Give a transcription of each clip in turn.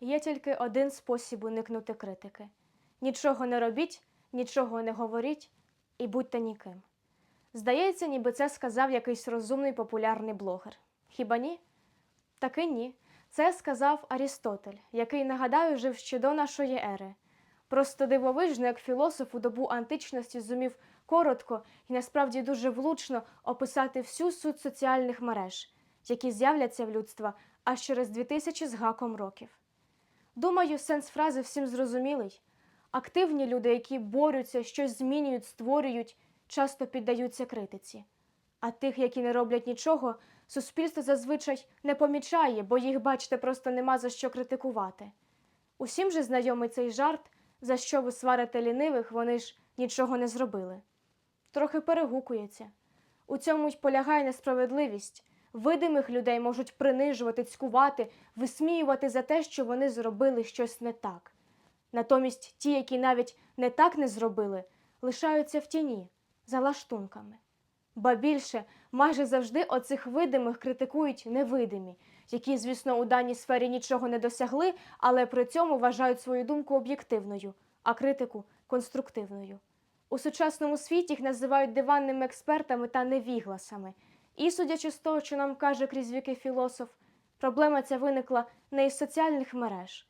Є тільки один спосіб уникнути критики: нічого не робіть, нічого не говоріть і будьте ніким. Здається, ніби це сказав якийсь розумний популярний блогер. Хіба ні? Таки ні. Це сказав Арістотель, який, нагадаю, жив ще до нашої ери. Просто дивовижно, як філософ у добу античності зумів коротко і насправді дуже влучно описати всю суть соціальних мереж, які з'являться в людства аж через 2000 з гаком років. Думаю, сенс фрази всім зрозумілий. Активні люди, які борються, щось змінюють, створюють, часто піддаються критиці. А тих, які не роблять нічого, суспільство зазвичай не помічає, бо їх, бачите, просто нема за що критикувати. Усім же знайомий цей жарт, за що ви сварите лінивих, вони ж нічого не зробили. Трохи перегукується. У цьому й полягає несправедливість. Видимих людей можуть принижувати, цькувати, висміювати за те, що вони зробили щось не так. Натомість ті, які навіть не так не зробили, лишаються в тіні, за лаштунками. Ба більше, майже завжди оцих видимих критикують невидимі, які, звісно, у даній сфері нічого не досягли, але при цьому вважають свою думку об'єктивною, а критику конструктивною. У сучасному світі їх називають диванними експертами та невігласами. І, судячи з того, що нам каже крізь віки філософ, проблема ця виникла не із соціальних мереж.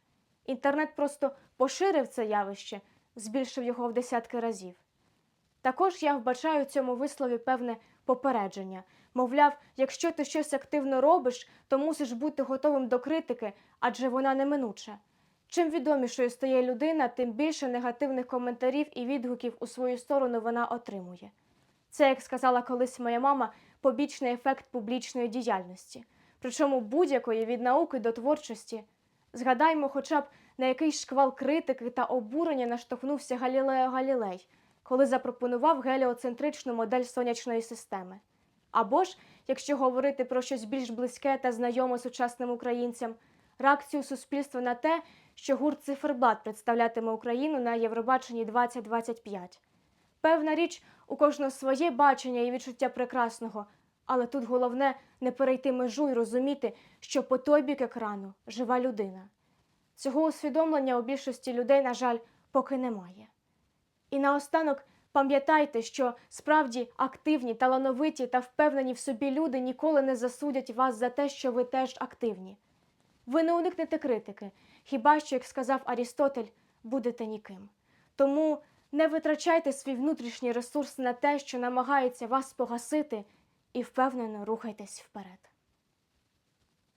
Інтернет просто поширив це явище, збільшив його в десятки разів. Також я вбачаю в цьому вислові певне попередження. Мовляв, якщо ти щось активно робиш, то мусиш бути готовим до критики, адже вона неминуча. Чим відомішою стає людина, тим більше негативних коментарів і відгуків у свою сторону вона отримує. Це, як сказала колись моя мама, побічний ефект публічної діяльності, причому будь-якої від науки до творчості. Згадаймо, хоча б на який шквал критики та обурення наштовхнувся Галілео Галілей, коли запропонував геліоцентричну модель сонячної системи. Або ж, якщо говорити про щось більш близьке та знайоме сучасним українцям, реакцію суспільства на те, що гурт циферблат представлятиме Україну на Євробаченні 2025. Певна річ, у кожного своє бачення і відчуття прекрасного, але тут головне не перейти межу і розуміти, що по той бік екрану жива людина. Цього усвідомлення у більшості людей, на жаль, поки немає. І наостанок пам'ятайте, що справді активні, талановиті та впевнені в собі люди ніколи не засудять вас за те, що ви теж активні. Ви не уникнете критики, хіба що, як сказав Арістотель, будете ніким. Тому не витрачайте свій внутрішній ресурс на те, що намагається вас погасити, і впевнено рухайтесь вперед.